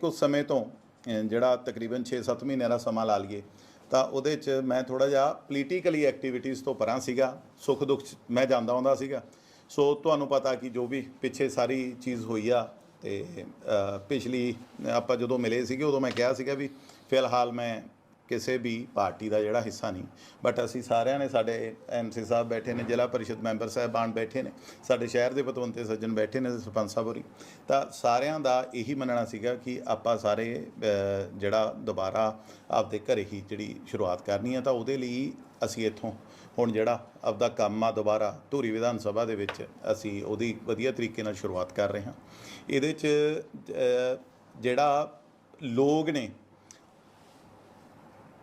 ਕੁਝ ਸਮੇਂ ਤੋਂ ਜਿਹੜਾ ਤਕਰੀਬਨ 6-7 ਮਹੀਨਿਆਂ ਦਾ ਸਮਾਂ ਲਾ ਲਈਏ, ਤਾਂ ਉਹਦੇ 'ਚ ਮੈਂ ਥੋੜਾ ਜਿਹਾ ਪੋਲੀਟੀਕਲੀ ਐਕਟੀਵਿਟੀਜ਼ ਤੋਂ ਪਰਾਂ ਸੀਗਾ, ਸੁੱਖ ਦੁੱਖ 'ਚ ਮੈਂ ਜਾਂਦਾ ਹੁੰਦਾ ਸੀਗਾ। ਸੋ ਤੁਹਾਨੂੰ ਪਤਾ ਕਿ ਜੋ ਵੀ ਪਿੱਛੇ ਸਾਰੀ ਚੀਜ਼ ਹੋਈ ਆ, ਤੇ ਪਿਛਲੀ ਆਪਾਂ ਜਦੋਂ ਮਿਲੇ ਸੀਗੇ, ਉਦੋਂ ਮੈਂ ਕਿਹਾ ਸੀਗਾ ਵੀ, ਫਿਲਹਾਲ ਮੈਂ ਕਿਸੇ ਵੀ ਪਾਰਟੀ ਦਾ ਜਿਹੜਾ ਹਿੱਸਾ ਨਹੀਂ। ਬਟ ਅਸੀਂ ਸਾਰਿਆਂ ਨੇ ਸਾਡੇ ਐਮਸੀ ਸਾਹਿਬ ਬੈਠੇ ਨੇ, ਜ਼ਿਲ੍ਹਾ ਪਰਿਸ਼ਦ ਮੈਂਬਰ ਸਾਹਿਬਾਨ ਬੈਠੇ ਨੇ, ਸਾਡੇ ਸ਼ਹਿਰ ਦੇ ਪਤਵੰਤੇ ਸੱਜਣ ਬੈਠੇ ਨੇ, ਸਰਪੰਚ ਸਾਹਿਬ ਹੋਰੀ। ਤਾਂ ਸਾਰਿਆਂ ਦਾ ਇਹੀ ਮੰਨਣਾ ਸੀਗਾ ਕਿ ਆਪਾਂ ਸਾਰੇ ਜਿਹੜਾ ਦੁਬਾਰਾ ਆਪਦੇ ਘਰੇ ਹੀ ਜਿਹੜੀ ਸ਼ੁਰੂਆਤ ਕਰਨੀ ਹੈ ਤਾਂ ਉਹਦੇ ਲਈ ਅਸੀਂ ਇੱਥੋਂ ਹੁਣ ਜਿਹੜਾ ਆਪਦਾ ਕੰਮ ਆ ਦੁਬਾਰਾ ਧੂਰੀ ਵਿਧਾਨ ਸਭਾ ਦੇ ਵਿੱਚ ਅਸੀਂ ਉਹਦੀ ਵਧੀਆ ਤਰੀਕੇ ਨਾਲ ਸ਼ੁਰੂਆਤ ਕਰ ਰਹੇ ਹਾਂ। ਇਹਦੇ 'ਚ ਜਿਹੜਾ ਲੋਕ ਨੇ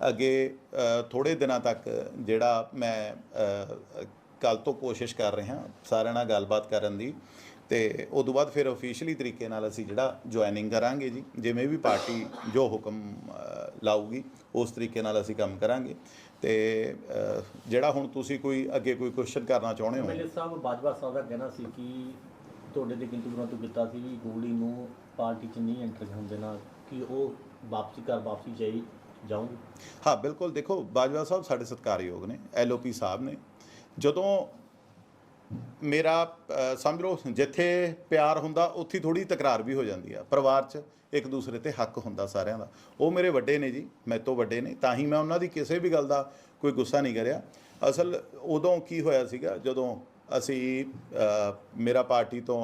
ਅੱਗੇ ਥੋੜੇ ਦਿਨਾਂ ਤੱਕ ਜਿਹੜਾ ਮੈਂ ਕੱਲ ਤੋਂ ਕੋਸ਼ਿਸ਼ ਕਰ ਰਿਹਾ, ਸਾਰਿਆਂ ਨਾਲ ਗੱਲਬਾਤ ਕਰਨ ਦੀ ਤੇ ਉਸ ਤੋਂ ਬਾਅਦ ਫਿਰ ਅਫੀਸ਼ੀਅਲੀ ਤਰੀਕੇ ਨਾਲ ਅਸੀਂ ਜਿਹੜਾ ਜੁਆਇਨਿੰਗ ਕਰਾਂਗੇ ਜੀ, ਜਿਵੇਂ ਵੀ ਪਾਰਟੀ ਜੋ ਹੁਕਮ ਲਾਊਗੀ, ਉਸ ਤਰੀਕੇ ਨਾਲ ਅਸੀਂ ਕੰਮ ਕਰਾਂਗੇ ਤੇ ਜਿਹੜਾ ਹੁਣ ਤੁਸੀਂ ਕੋਈ ਅੱਗੇ ਕੋਈ ਕੁਐਸਚਨ ਕਰਨਾ ਚਾਹੁੰਦੇ ਹੋ। ਐਮਐਲਏ ਸਾਹਿਬ, ਬਾਜਵਾ ਸਾਹਿਬ ਦਾ ਕਹਿਣਾ ਸੀ ਕਿ ਤੁਹਾਡੇ ਦੇ ਕਿੰਤੂ ਪਰੰਤੂ ਕੀਤਾ ਸੀ ਵੀ ਗੋਲੀ ਨੂੰ ਪਾਰਟੀ 'ਚ ਨਹੀਂ ਐਂਟਰ ਹੋਣ ਦੇਣਾ, ਕਿ ਉਹ ਵਾਪਸੀ ਕਰ ਵਾਪਸੀ ਜਾਈ। ਜਾਊਂਗੀ। ਹਾਂ, ਬਿਲਕੁਲ। ਦੇਖੋ, ਬਾਜਵਾ ਸਾਹਿਬ ਸਾਡੇ ਸਤਿਕਾਰਯੋਗ ਨੇ ਐਲਓਪੀ ਸਾਹਿਬ ਨੇ। ਜਦੋਂ ਮੇਰਾ ਸਮਝ ਲਓ, ਜਿੱਥੇ ਪਿਆਰ ਹੁੰਦਾ, ਉੱਥੇ ਥੋੜੀ ਤਕਰਾਰ ਵੀ ਹੋ ਜਾਂਦੀ ਆ। ਪਰਿਵਾਰ 'ਚ ਇੱਕ ਦੂਸਰੇ ਤੇ ਹੱਕ ਹੁੰਦਾ ਸਾਰਿਆਂ ਦਾ। ਉਹ ਮੇਰੇ ਵੱਡੇ ਨੇ ਜੀ, ਮੇਰੇ ਤੋਂ ਵੱਡੇ ਨੇ। ਤਾਂ ਹੀ ਮੈਂ ਉਹਨਾਂ ਦੀ ਕਿਸੇ ਵੀ ਗੱਲ ਦਾ ਕੋਈ ਗੁੱਸਾ ਨਹੀਂ ਕਰਿਆ। ਅਸਲ ਉਦੋਂ ਕੀ ਹੋਇਆ ਸੀਗਾ, ਜਦੋਂ ਅਸੀਂ ਮੇਰਾ ਪਾਰਟੀ ਤੋਂ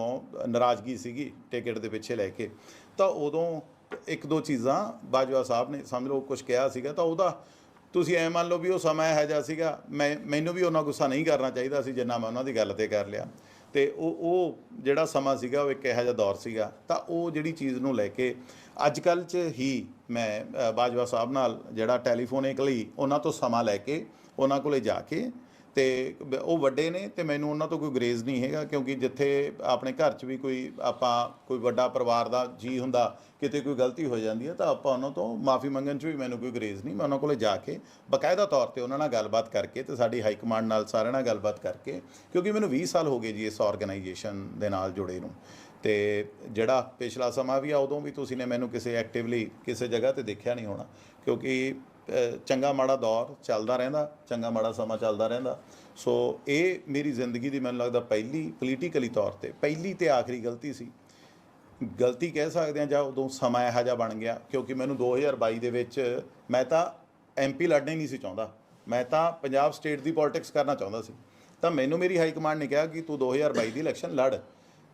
ਨਾਰਾਜ਼ਗੀ ਸੀਗੀ, ਟਿਕਟ ਦੇ ਪਿੱਛੇ ਲੈ ਕੇ, ਤਾਂ ਉਦੋਂ ਇੱਕ ਦੋ ਚੀਜ਼ਾਂ ਬਾਜਵਾ ਸਾਹਿਬ ਨੇ ਸਮਝ ਲਓ ਕੁਝ ਕਿਹਾ ਸੀਗਾ ਤਾਂ ਉਹਦਾ ਤੁਸੀਂ ਐ ਮੰਨ ਲਓ ਵੀ ਉਹ ਸਮਾਂ ਇਹੋ ਜਿਹਾ ਸੀਗਾ, ਮੈਂ, ਮੈਨੂੰ ਵੀ ਉਹਨਾਂ ਗੁੱਸਾ ਨਹੀਂ ਕਰਨਾ ਚਾਹੀਦਾ ਸੀ ਜਿੰਨਾ ਮੈਂ ਉਹਨਾਂ ਦੀ ਗੱਲ ਤੇ ਕਰ ਲਿਆ। ਤੇ ਉਹ ਉਹ ਜਿਹੜਾ ਸਮਾਂ ਸੀਗਾ ਉਹ ਇੱਕ ਇਹੋ ਜਿਹਾ ਦੌਰ ਸੀਗਾ। ਤਾਂ ਉਹ ਜਿਹੜੀ ਚੀਜ਼ ਨੂੰ ਲੈ ਕੇ ਅੱਜ ਕੱਲ੍ਹ 'ਚ ਹੀ ਮੈਂ ਬਾਜਵਾ ਸਾਹਿਬ ਨਾਲ ਜਿਹੜਾ ਟੈਲੀਫੋਨਿਕਲੀ ਉਹਨਾਂ ਤੋਂ ਸਮਾਂ ਲੈ ਕੇ ਉਹਨਾਂ ਕੋਲੇ ਜਾ ਕੇ ਤੇ ਉਹ ਵੱਡੇ ਨੇ ਤੇ ਮੈਨੂੰ ਉਹਨਾਂ ਤੋਂ ਕੋਈ ਗਰੇਜ਼ ਨਹੀਂ ਹੈਗਾ ਕਿਉਂਕਿ ਜਿੱਥੇ ਆਪਣੇ ਘਰ 'ਚ ਵੀ ਕੋਈ ਆਪਾਂ ਕੋਈ ਵੱਡਾ ਪਰਿਵਾਰ ਦਾ ਜੀ ਹੁੰਦਾ, ਕਿਤੇ ਕੋਈ ਗਲਤੀ ਹੋ ਜਾਂਦੀ ਹੈ ਤਾਂ ਆਪਾਂ ਉਹਨਾਂ ਤੋਂ ਮਾਫੀ ਮੰਗਣ 'ਚ ਵੀ ਮੈਨੂੰ ਕੋਈ ਗਰੇਜ਼ ਨਹੀਂ, ਮੈਂ ਉਹਨਾਂ ਕੋਲੇ ਜਾ ਕੇ ਬਕਾਇਦਾ ਤੌਰ ਤੇ ਉਹਨਾਂ ਨਾਲ ਗੱਲਬਾਤ ਕਰਕੇ ਤੇ ਸਾਡੀ ਹਾਈ ਕਮਾਂਡ ਨਾਲ ਸਾਰਿਆਂ ਨਾਲ ਗੱਲਬਾਤ ਕਰਕੇ ਕਿਉਂਕਿ ਮੈਨੂੰ 20 ਸਾਲ ਹੋ ਗਏ ਜੀ ਇਸ ਆਰਗੇਨਾਈਜੇਸ਼ਨ ਦੇ ਨਾਲ ਜੁੜੇ ਨੂੰ ਤੇ ਜਿਹੜਾ ਪਿਛਲਾ ਸਮਾਂ ਵੀ ਆ ਉਦੋਂ ਵੀ ਤੁਸੀਂ ਨੇ ਮੈਨੂੰ ਕਿਸੇ ਐਕਟਿਵਲੀ ਕਿਸੇ ਜਗ੍ਹਾ ਤੇ ਦੇਖਿਆ ਨਹੀਂ ਹੋਣਾ ਕਿਉਂਕਿ ਚੰਗਾ ਮਾੜਾ ਦੌਰ ਚੱਲਦਾ ਰਹਿੰਦਾ, ਚੰਗਾ ਮਾੜਾ ਸਮਾਂ ਚੱਲਦਾ ਰਹਿੰਦਾ। ਸੋ ਇਹ ਮੇਰੀ ਜ਼ਿੰਦਗੀ ਦੀ ਮੈਨੂੰ ਲੱਗਦਾ ਪਹਿਲੀ ਪੋਲੀਟੀਕਲੀ ਤੌਰ ਤੇ, ਪਹਿਲੀ ਤੇ ਆਖਰੀ ਗਲਤੀ ਸੀ। ਗਲਤੀ ਕਹਿ ਸਕਦੇ ਆ ਜਾਂ ਉਦੋਂ ਸਮਾਂ ਇਹੋ ਜਿਹਾ ਬਣ ਗਿਆ, ਕਿਉਂਕਿ ਮੈਨੂੰ 2022 ਦੇ ਵਿੱਚ ਮੈਂ ਤਾਂ ਐਮਪੀ ਲੜਨਾ ਹੀ ਨਹੀਂ ਸੀ ਚਾਹੁੰਦਾ। ਮੈਂ ਤਾਂ ਪੰਜਾਬ ਸਟੇਟ ਦੀ ਪੋਲਿਟਿਕਸ ਕਰਨਾ ਚਾਹੁੰਦਾ ਸੀ। ਤਾਂ ਮੈਨੂੰ ਮੇਰੀ ਹਾਈ ਕਮਾਂਡ ਨੇ ਕਿਹਾ ਕਿ ਤੂੰ 2022 ਦੀ ਇਲੈਕਸ਼ਨ ਲੜ।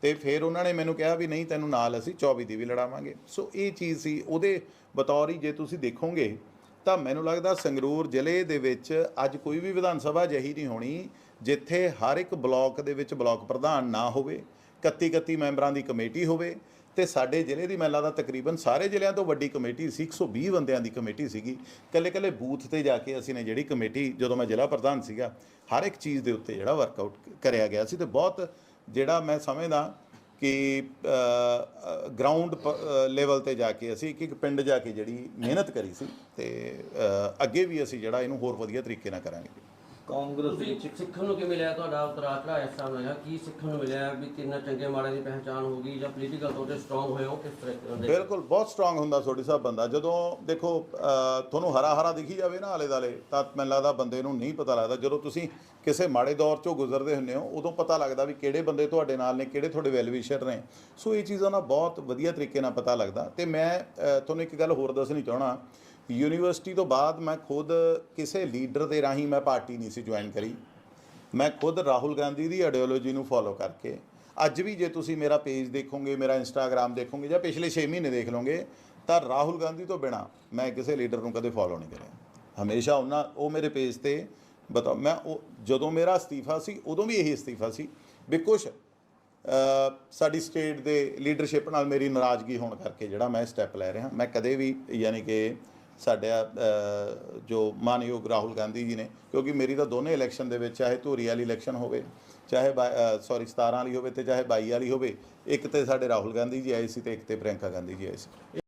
ਤੇ ਫਿਰ ਉਹਨਾਂ ਨੇ ਮੈਨੂੰ ਕਿਹਾ ਵੀ ਨਹੀਂ, ਤੈਨੂੰ ਨਾਲ ਅਸੀਂ 24 ਦੀ ਵੀ ਲੜਾਵਾਂਗੇ। ਸੋ ਇਹ ਚੀਜ਼ ਸੀ। ਉਹਦੇ ਬਤੌਰ ਹੀ ਜੇ ਤੁਸੀਂ ਦੇਖੋਗੇ ਤਾਂ ਮੈਨੂੰ ਲੱਗਦਾ ਸੰਗਰੂਰ ਜ਼ਿਲ੍ਹੇ ਦੇ ਵਿੱਚ ਅੱਜ ਕੋਈ ਵੀ ਵਿਧਾਨ ਸਭਾ ਅਜਿਹੀ ਨਹੀਂ ਹੋਣੀ ਜਿੱਥੇ ਹਰ ਇੱਕ ਬਲਾਕ ਦੇ ਵਿੱਚ ਬਲਾਕ ਪ੍ਰਧਾਨ ਨਾ ਹੋਵੇ 31 31 ਮੈਂਬਰਾਂ ਦੀ ਕਮੇਟੀ ਹੋਵੇ ਤੇ ਸਾਡੇ ਜ਼ਿਲ੍ਹੇ ਦੀ ਮੈਨੂੰ ਲੱਗਦਾ ਤਕਰੀਬਨ ਸਾਰੇ ਜ਼ਿਲ੍ਹਿਆਂ ਤੋਂ ਵੱਡੀ ਕਮੇਟੀ ਸੀ 120 ਬੰਦਿਆਂ ਦੀ ਕਮੇਟੀ ਸੀਗੀ। ਕੱਲੇ ਕੱਲੇ ਬੂਥ ਤੇ ਜਾ ਕੇ ਅਸੀਂ ਨੇ ਜਿਹੜੀ ਕਮੇਟੀ, ਜਦੋਂ ਮੈਂ ਜ਼ਿਲ੍ਹਾ ਪ੍ਰਧਾਨ ਸੀਗਾ, ਹਰ ਇੱਕ ਚੀਜ਼ ਦੇ ਉੱਤੇ ਜਿਹੜਾ ਵਰਕਆਊਟ ਕਰਿਆ ਗਿਆ ਸੀ ਤੇ ਬਹੁਤ ਜਿਹੜਾ ਮੈਂ ਸਮਝਦਾ ਕਿ ਗਰਾਊਂਡ ਲੈਵਲ ਤੇ ਜਾ ਕੇ ਅਸੀਂ ਇੱਕ ਇੱਕ ਪਿੰਡ ਜਾ ਕੇ ਜਿਹੜੀ ਮਿਹਨਤ ਕਰੀ ਸੀ ਤੇ ਅੱਗੇ ਵੀ ਅਸੀਂ ਜਿਹੜਾ ਇਹਨੂੰ ਹੋਰ ਵਧੀਆ ਤਰੀਕੇ ਨਾਲ ਕਰਾਂਗੇ। ਕਾਂਗਰਸ ਤੁਸੀਂ ਵਿੱਚ। ਸਿੱਖਣ ਨੂੰ ਕੀ ਮਿਲਿਆ? ਤੁਹਾਡਾ ਉਤਰਾ ਚੜਾ ਇਸ ਤਰ੍ਹਾਂ ਹੋਇਆ ਕੀ ਸਿੱਖਣ ਨੂੰ ਮਿਲਿਆ ਵੀ ਤਿੰਨ ਚੰਗੇ ਮਾੜੇ ਦੀ ਪਹਿਚਾਣ ਹੋ ਗਈ ਜਾਂ ਪੋਲੀਟੀਕਲ ਤੌਰ ਤੇ ਸਟਰੋਂਗ ਹੋਏ ਹੋ? ਕਿਸ ਤਰ੍ਹਾਂ ਦੇ ਬਿਲਕੁਲ ਬਹੁਤ ਸਟਰੋਂਗ ਹੁੰਦਾ ਸੋਢੀ ਸਾਹਿਬ ਬੰਦਾ। ਜਦੋਂ ਦੇਖੋ ਤੁਹਾਨੂੰ ਹਰਾ ਹਰਾ ਦਿਖੀ ਜਾਵੇ ਨਾ ਆਲੇ ਦਾਲੇ ਤਾਂ ਮੈਨੂੰ ਲੱਗਦਾ ਬੰਦੇ ਨੂੰ ਨਹੀਂ ਪਤਾ ਲੱਗਦਾ। ਜਦੋਂ ਤੁਸੀਂ ਕਿਸੇ ਮਾੜੇ ਦੌਰ ਚੋਂ ਗੁਜ਼ਰਦੇ ਹੁੰਦੇ ਹੋ ਉਦੋਂ ਪਤਾ ਲੱਗਦਾ ਵੀ ਕਿਹੜੇ ਬੰਦੇ ਤੁਹਾਡੇ ਨਾਲ ਨੇ ਕਿਹੜੇ ਤੁਹਾਡੇ ਵੈਲਵਿਸ਼ਰ ਨੇ। ਸੋ ਇਹ ਚੀਜ਼ਾਂ ਦਾ ਬਹੁਤ ਵਧੀਆ ਤਰੀਕੇ ਨਾਲ ਪਤਾ ਲੱਗਦਾ। ਤੇ ਮੈਂ ਤੁਹਾਨੂੰ ਇੱਕ ਗੱਲ ਹੋਰ ਦੱਸਣੀ ਚਾਹਣਾ ਯੂਨੀਵਰਸਿਟੀ ਤੋਂ ਬਾਅਦ ਮੈਂ ਖੁਦ ਕਿਸੇ ਲੀਡਰ ਦੇ ਰਾਹੀਂ ਮੈਂ ਪਾਰਟੀ ਨਹੀਂ ਸੀ ਜੁਆਇਨ ਕਰੀ। ਮੈਂ ਖੁਦ ਰਾਹੁਲ ਗਾਂਧੀ ਦੀ ਆਈਡੀਓਲੋਜੀ ਨੂੰ ਫੋਲੋ ਕਰਕੇ, ਅੱਜ ਵੀ ਜੇ ਤੁਸੀਂ ਮੇਰਾ ਪੇਜ ਦੇਖੋਗੇ, ਮੇਰਾ ਇੰਸਟਾਗ੍ਰam ਦੇਖੋਗੇ ਜਾਂ ਪਿਛਲੇ 6 ਮਹੀਨੇ ਦੇਖ ਲਓਗੇ, ਤਾਂ ਰਾਹੁਲ ਗਾਂਧੀ ਤੋਂ ਬਿਨਾ ਮੈਂ ਕਿਸੇ ਲੀਡਰ ਨੂੰ ਕਦੇ ਫੋਲੋ ਨਹੀਂ ਕਰਿਆ। ਹਮੇਸ਼ਾ ਉਹਨਾਂ, ਉਹ ਮੇਰੇ ਪੇਜ ਤੇ ਬਤਾ, ਮੈਂ ਉਹ, ਜਦੋਂ ਮੇਰਾ ਅਸਤੀਫਾ ਸੀ, ਉਦੋਂ ਵੀ ਇਹੀ ਅਸਤੀਫਾ ਸੀ ਵੀ ਕੁਛ ਸਾਡੀ ਸਟੇਟ ਦੇ ਲੀਡਰਸ਼ਿਪ ਨਾਲ ਮੇਰੀ ਨਾਰਾਜ਼ਗੀ ਹੋਣ ਕਰਕੇ ਜਿਹੜਾ ਮੈਂ ਸਟੈਪ ਲੈ ਰਿਹਾ, ਮੈਂ ਕਦੇ ਵੀ ਯਾਨੀ ਕਿ ਸਾਡਾ ਜੋ ਮਾਨਯੋਗ ਰਾਹੁਲ ਗਾਂਧੀ ਜੀ ਨੇ, ਕਿਉਂਕਿ ਮੇਰੀ ਤਾਂ ਦੋਨੇ ਇਲੈਕਸ਼ਨ ਦੇ ਵਿੱਚ ਚਾਹੇ ਧੂਰੀ ਵਾਲੀ ਇਲੈਕਸ਼ਨ ਹੋਵੇ, ਚਾਹੇ ਸੌਰੀ 17 ਵਾਲੀ ਹੋਵੇ ਤੇ ਚਾਹੇ 22 ਵਾਲੀ ਹੋਵੇ, ਇੱਕ ਤੇ ਸਾਡੇ ਰਾਹੁਲ ਗਾਂਧੀ ਜੀ ਆਏ ਸੀ ਤੇ ਇੱਕ ਤੇ ਪ੍ਰਿਯੰਕਾ ਗਾਂਧੀ ਜੀ ਆਏ ਸੀ।